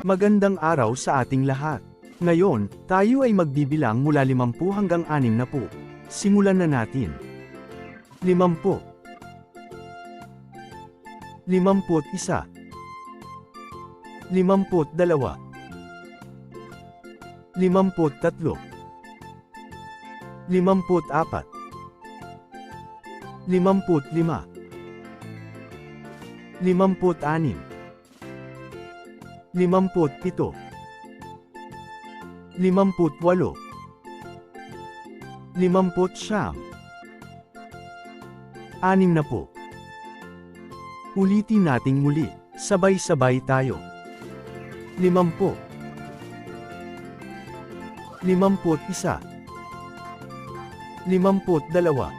Magandang araw sa ating lahat. Ngayon, tayo ay magbibilang mula 50 hanggang 60. Simulan na natin. 50 Limamput isa. Limamput dalawa. Limamput tatlo. Limamput apat. Limamput lima. Limamput anim Limamput pito. Limamput walo. Limamput siyam. Anim na po. Ulitin nating muli, sabay-sabay tayo. Limampu. Limamput isa. Limamput dalawa.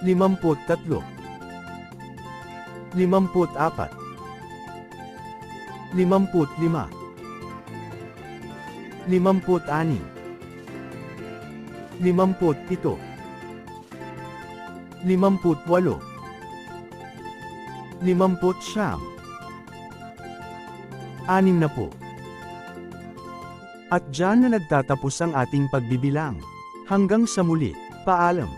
Limamput tatlo. Limamput apat Limamput lima. Limamput anim. Limamput pito. Limamput walo. Limamput siyam. Anim na po. At dyan na nagtatapos ang ating pagbibilang. Hanggang sa muli, paalam.